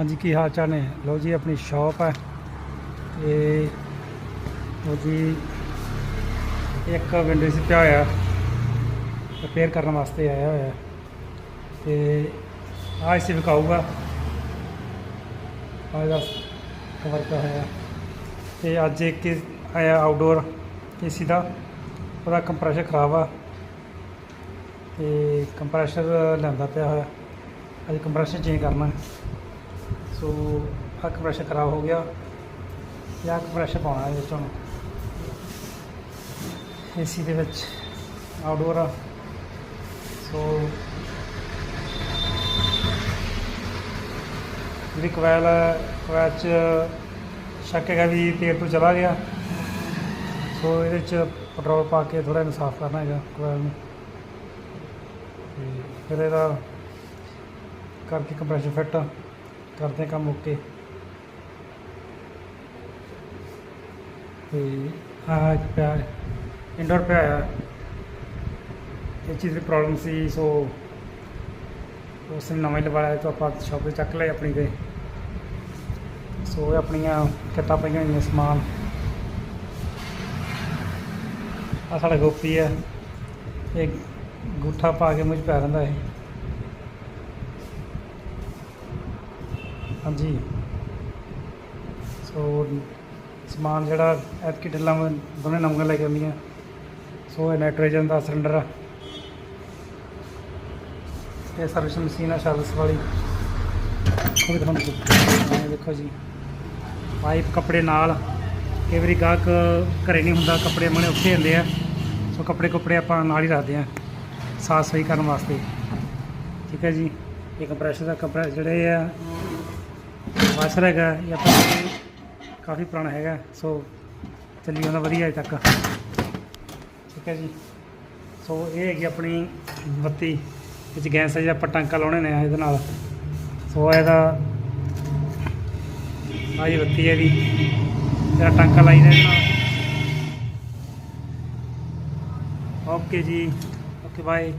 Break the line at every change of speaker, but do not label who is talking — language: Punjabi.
ਹਾਂਜੀ, ਕੀ ਹਾਲ ਚਾਲ ਨੇ? ਲੋ ਜੀ, ਆਪਣੀ ਸ਼ਾਪ ਹੈ। ਤੇ ਲੋ ਜੀ, ਇੱਕ ਵਿੰਡੋ ਸੀ ਪਿਆ ਹੋਇਆ। ਰਿਪੇਅਰ ਕਰਨ ਵਾਸਤੇ ਆਇਆ ਹੋਇਆ। ਤੇ ਆਹ ਇਸੇ ਵਿਕਾਊਗਾ। ਆਹ ਦਾ ਕਵਰ ਪਿਆ ਹੋਇਆ। ਤੇ ਅੱਜ ਇੱਕ ਆਇਆ ਆਊਟਡੋਰ ਏਸੀ ਦਾ। ਉਹਦਾ ਕੰਪਰੈਸ਼ਰ ਖਰਾਬ ਆ। ਤੇ ਕੰਪਰੈਸ਼ਰ ਲੈਂਦਾ ਪਿਆ ਹੋਇਆ। ਅੱਜ ਕੰਪਰੈਸ਼ਰ ਚੇਂਜ ਕਰਨਾ। ਸੋ ਆਹ ਕੰਪਰੈਸ਼ਰ ਖਰਾਬ ਹੋ ਗਿਆ। ਜਾਂ ਕੰਪਰੈਸ਼ਰ ਪਾਉਣਾ ਇਹਦੇ ਵਿੱਚ ਹੁਣ। ਏਸੀ ਦੇ ਵਿੱਚ ਆਊਟਡੋਰ ਆ। ਸੋ ਜਿਹੜੀ ਕੋਇਲ ਹੈ ਕੋਇਲ 'ਚ ਸ਼ੱਕ ਹੈਗਾ ਵੀ ਤੇਲ ਤੋਂ ਚਲਾ ਗਿਆ। ਸੋ ਇਹਦੇ 'ਚ ਪੈਟਰੋਲ ਪਾ ਕੇ ਥੋੜਾ ਇਹਨੂੰ ਸਾਫ਼ ਕਰਨਾ ਹੈਗਾ ਕੋਇਲ ਨੂੰ। ਤੇ ਫਿਰ ਇਹਦਾ ਕਰਕੇ ਕੰਪਰੈਸ਼ਰ ਫਿੱਟ ਆ। ਕਰਦੇ ਕੰਮ ਓਕੇ। ਤੇ ਆਹ ਪਿਆ ਇੰਡੋਰ ਪਿਆ ਆ। ਇਹ ਚੀਜ਼ ਦੀ ਪ੍ਰੋਬਲਮ ਸੀ ਸੋ ਉਸ ਨੇ ਨਵਾਂ ਹੀ ਲਵਾਇਆ, ਤਾਂ ਆਪਾਂ ਸ਼ਾਪ ਤੇ ਚੱਕ ਲਏ ਆਪਣੀ ਤੇ। ਸੋ ਇਹ ਆਪਣੀਆਂ ਕਿੱਟਾਂ ਪਈਆਂ ਹੋਈਆਂ, ਸਮਾਨ। ਆ ਸਾਡਾ ਗੋਪੀ ਹੈ ਇਹ ਗੁੱਠਾ ਪਾ ਕੇ ਮੁਝ ਪੈ ਦਿੰਦਾ ਹੈ ਹਾਂਜੀ। ਸੋ, ਸਮਾਨ ਜਿਹੜਾ ਐਤਕੀ ਢਿੱਲਾਂ ਮੈਂ ਦੋਨੇ ਨਵੀਆਂ ਲੈ ਕੇ ਆਉਂਦੀਆਂ ਸੋ, ਇਹ ਨਾਈਟ੍ਰੋਜਨ ਦਾ ਸਿਲੰਡਰ ਆ। ਇਹ ਸਰਵਿਸ ਮਸ਼ੀਨ ਆ ਸਰਵਿਸ ਵਾਲੀ। ਉਹ ਵੀ ਤੁਹਾਨੂੰ ਇਹ ਦੇਖੋ ਜੀ। ਪਾਈਪ ਕੱਪੜੇ ਨਾਲ। ਕਈ ਵਾਰੀ ਗਾਹਕ ਘਰੇ ਨਹੀਂ ਹੁੰਦਾ, ਕੱਪੜੇ ਮਣੇ ਉੱਥੇ ਹੁੰਦੇ ਆ। ਸੋ, ਕੱਪੜੇ ਕੁੱਪੜੇ ਆਪਾਂ ਨਾਲ ਹੀ ਰੱਖਦੇ ਆ, ਸਾਫ਼ ਸਫ਼ਾਈ ਕਰਨ ਵਾਸਤੇ। ਠੀਕ ਹੈ ਜੀ। ਇਹ ਕੰਪਰੈਸ਼ਰ ਦਾ ਕੰਪਰੈਸ ਜਿਹੜੇ ਆ ਵਾਸ਼ਰ ਹੈਗਾ ਇਹ ਆਪਾਂ ਕਾਫੀ ਪੁਰਾਣਾ ਹੈਗਾ ਸੋ ਚੱਲੀ ਜਾਂਦਾ ਵਧੀਆ ਅਜੇ ਤੱਕ। ਠੀਕ ਹੈ ਜੀ। ਸੋ ਇਹ ਹੈਗੀ ਆਪਣੀ ਬੱਤੀ, ਵਿੱਚ ਗੈਸ ਹੈ ਜਿਹੜਾ ਆਪਾਂ ਟਾਂਕਾ ਲਾਉਣੇ ਨੇ ਇਹਦੇ ਨਾਲ। ਸੋ ਇਹਦਾ ਆਹ ਬੱਤੀ ਹੈ ਇਹਦੀ, ਜਿਹੜਾ ਟਾਂਕਾ ਲਾਈਦਾ ਇਹਦੇ ਨਾਲ। ਓਕੇ ਜੀ, ਓਕੇ, ਬਾਏ।